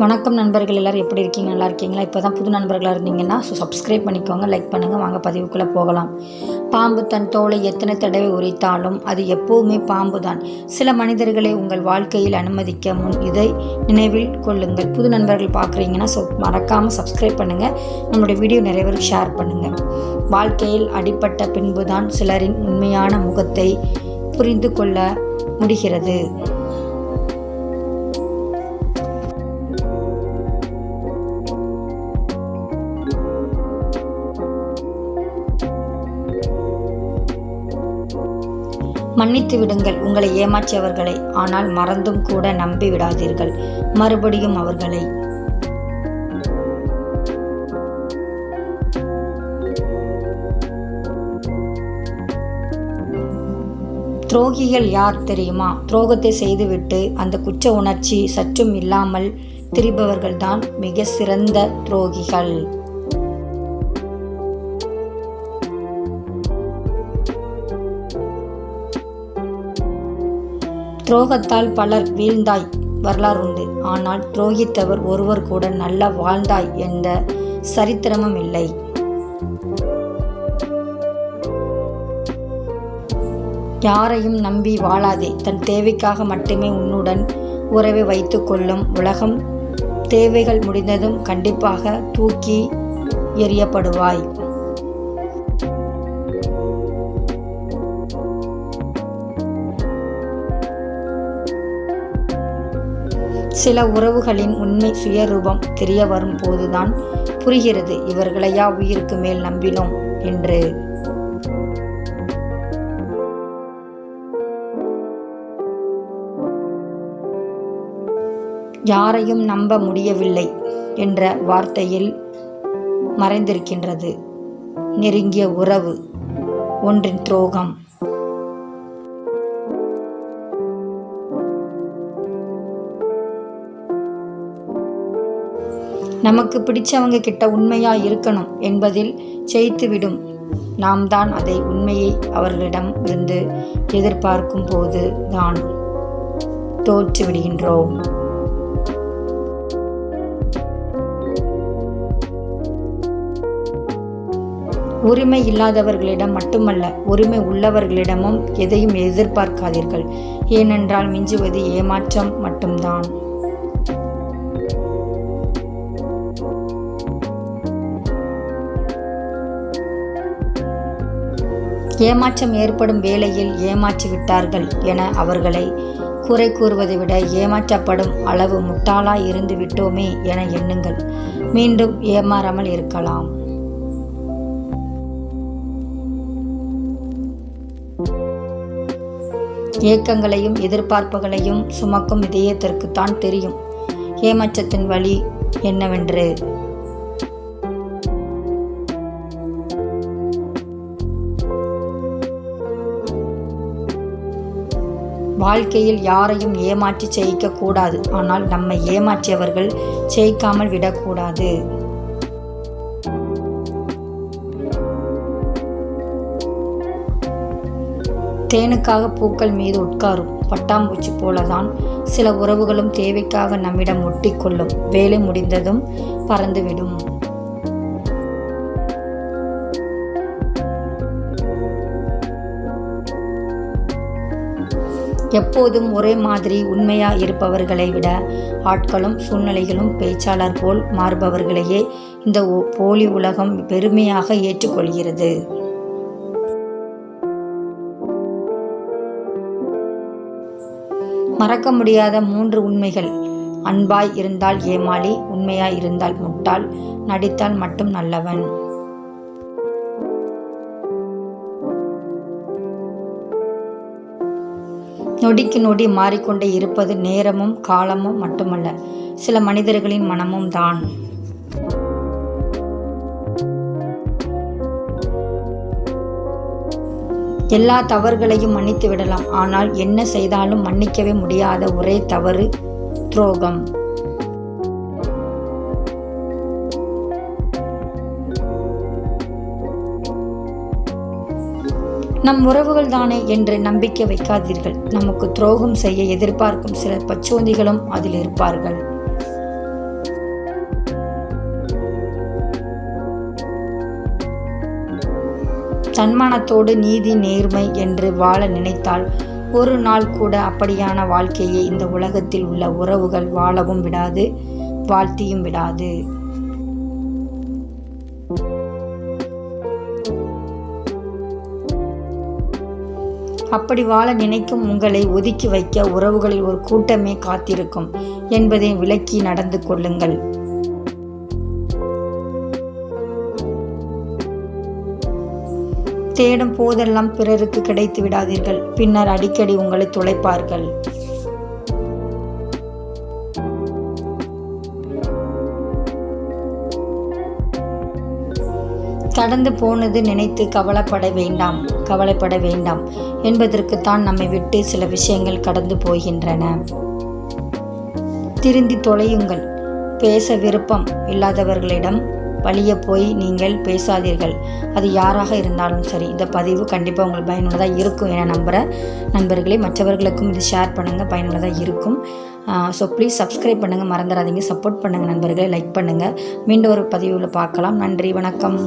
வணக்கம் நண்பர்கள் எல்லோரும் எப்படி இருக்கீங்க? நல்லா இருக்கீங்களா? இப்போ தான் புது நண்பர்களாக இருந்தீங்கன்னா ஸோ சப்ஸ்கிரைப் பண்ணிக்கோங்க லைக் பண்ணுங்கள் வாங்க பதிவுக்குள்ளே போகலாம். பாம்பு தன் தோலை எத்தனை தடவை உரித்தாலும் அது எப்போவுமே பாம்பு தான் சில மனிதர்களை உங்கள் வாழ்க்கையில் அனுமதிக்க முன் இதை நினைவில் கொள்ளுங்கள். புது நண்பர்கள் பார்க்குறீங்கன்னா ஸோ மறக்காமல் சப்ஸ்கிரைப் பண்ணுங்கள் நம்மளுடைய வீடியோ நிறைய பேருக்கு ஷேர் பண்ணுங்கள் வாழ்க்கையில் அடிப்பட்ட பின்புதான் சிலரின் உண்மையான முகத்தை புரிந்து கொள்ள முடிகிறது. மன்னித்து விடுங்கள் உங்களை ஏமாற்றியவர்களை ஆனால் மறந்தும் கூட நம்பி விடாதீர்கள். மறுபடியும் அவர்களை துரோகிகள் யார் தெரியுமா? துரோகத்தை செய்துவிட்டு அந்த குற்ற உணர்ச்சி சற்றும் இல்லாமல் திரிபவர்கள்தான் மிக சிறந்த துரோகிகள். துரோகத்தால் பலர் வீழ்ந்தாய் வரலாறு உண்டு. ஆனால் துரோகித்தவர் ஒருவர் கூட நல்ல வாழ்ந்தாய் என்ற சரித்திரமும் இல்லை. யாரையும் நம்பி வாழாதே. தன் தேவைக்காக மட்டுமே உன்னுடன் உறவை வைத்து கொள்ளும் உலகம் தேவைகள் முடிந்ததும் கண்டிப்பாக தூக்கி எறியப்படுவாய். சில உறவுகளின் உண்மை சுயரூபம் தெரிய வரும் போதுதான் புரிகிறது. இவர்களையா உயிருக்கு மேல் நம்பினோம் என்று. யாரையும் நம்ப முடியவில்லை என்ற வார்த்தையில் மறைந்திருக்கின்றது. நெருங்கிய உறவு ஒன்றின் துரோகம். நமக்கு பிடிச்சவங்க கிட்ட உண்மையா இருக்கணும் என்பதில் ஜெயித்துவிடும். நாம் தான் அதை உண்மையை அவர்களிடம் இருந்து எதிர்பார்க்கும் போது தான் தோற்று விடுகின்றோம். உரிமை இல்லாதவர்களிடம் மட்டுமல்ல உரிமை உள்ளவர்களிடமும் எதையும் எதிர்பார்க்காதீர்கள். ஏனென்றால் மிஞ்சுவது ஏமாற்றம் மட்டும்தான். ஏமாற்றம் ஏற்படும் வேளையில் ஏமாற்றி விட்டார்கள் என அவர்களை குறை கூறுவதை விட ஏமாற்றப்படும் அளவு முட்டாளாய் இருந்து விட்டோமே என எண்ணுங்கள். மீண்டும் ஏமாறாமல் இருக்கலாம். ஏக்கங்களையும் எதிர்பார்ப்புகளையும் சுமக்கும் இதயத்திற்குத்தான் தெரியும். ஏமாற்றத்தின் வழி என்னவென்று? வாழ்க்கையில் யாரையும் ஏமாற்றி ஜெயிக்க கூடாது. ஆனால் நம்மை ஏமாற்றியவர்கள் ஜெயிக்காமல் விடக்கூடாது. தேனுக்காக பூக்கள் மீது உட்காரும். பட்டாம்பூச்சி போலதான் சில உறவுகளும் தேவைக்காக நம்மிடம் ஒட்டிக்கொள்ளும். வேலை முடிந்ததும் பறந்துவிடும். எப்போதும் ஒரே மாதிரி உண்மையாக இருப்பவர்களை விட ஆட்களும் சூழ்நிலைகளும் பேச்சாளர் போல் மாறுபவர்களையே இந்த போலி உலகம் பெருமையாக ஏற்றுக்கொள்கிறது. மறக்க முடியாத மூன்று உண்மைகள். அன்பாய் இருந்தால் ஏமாளி உண்மையாய் இருந்தால் முட்டாள் நடித்தால் மட்டும் நல்லவன். நொடிக்கு நொடி மாறிக்கொண்டே இருப்பது நேரமும் காலமும் மட்டுமல்ல சில மனிதர்களின் மனமும் தான். எல்லா தவறுகளையும் மன்னித்து விடலாம். ஆனால் என்ன செய்தாலும் மன்னிக்கவே முடியாத ஒரே தவறு துரோகம். நம் உறவுகள் தானே என்று நம்பிக்கை வைக்காதீர்கள். நமக்கு துரோகம் செய்ய எதிர்பார்க்கும் சில பச்சோந்திகளும் அதில் இருப்பார்கள். தன்மானத்தோடு நீதி நேர்மை என்று வாழ நினைத்தால் ஒரு நாள் கூட அப்படியான வாழ்க்கையை இந்த உலகத்தில் உள்ள உறவுகள் வாழவும் விடாது வாழ்த்தியும் விடாது. அப்படி வாழ நினைக்கும் உங்களை ஒதுக்கி வைக்க உறவுகளில் ஒரு கூட்டமே காத்திருக்கும் என்பதை விளக்கி நடந்து கொள்ளுங்கள். தேடும் போதெல்லாம் பிறருக்கு கிடைத்து விடாதீர்கள். பின்னர் அடிக்கடி உங்களை துளைப்பார்கள். கடந்து போனது நினைத்து கவலைப்பட வேண்டாம் கவலைப்பட வேண்டாம் என்பதற்குத்தான் நம்மை விட்டு சில விஷயங்கள் கடந்து போகின்றன. திருந்தி தொலையுங்கள். பேச விருப்பம் இல்லாதவர்களிடம் வழிய போய் நீங்கள் பேசாதீர்கள். அது யாராக இருந்தாலும் சரி இந்த பதிவு கண்டிப்பாக உங்களுக்கு பயனுள்ளதாக இருக்கும் என நம்புகிற நண்பர்களே மற்றவர்களுக்கும் இது ஷேர் பண்ணுங்கள் பயனுள்ளதாக இருக்கும். ஸோ ப்ளீஸ் சப்ஸ்கிரைப் பண்ணுங்கள் மறந்துடாதீங்க. சப்போர்ட் பண்ணுங்கள் நண்பர்களே லைக் பண்ணுங்கள் மீண்டும் ஒரு பதிவில் பார்க்கலாம். நன்றி வணக்கம்.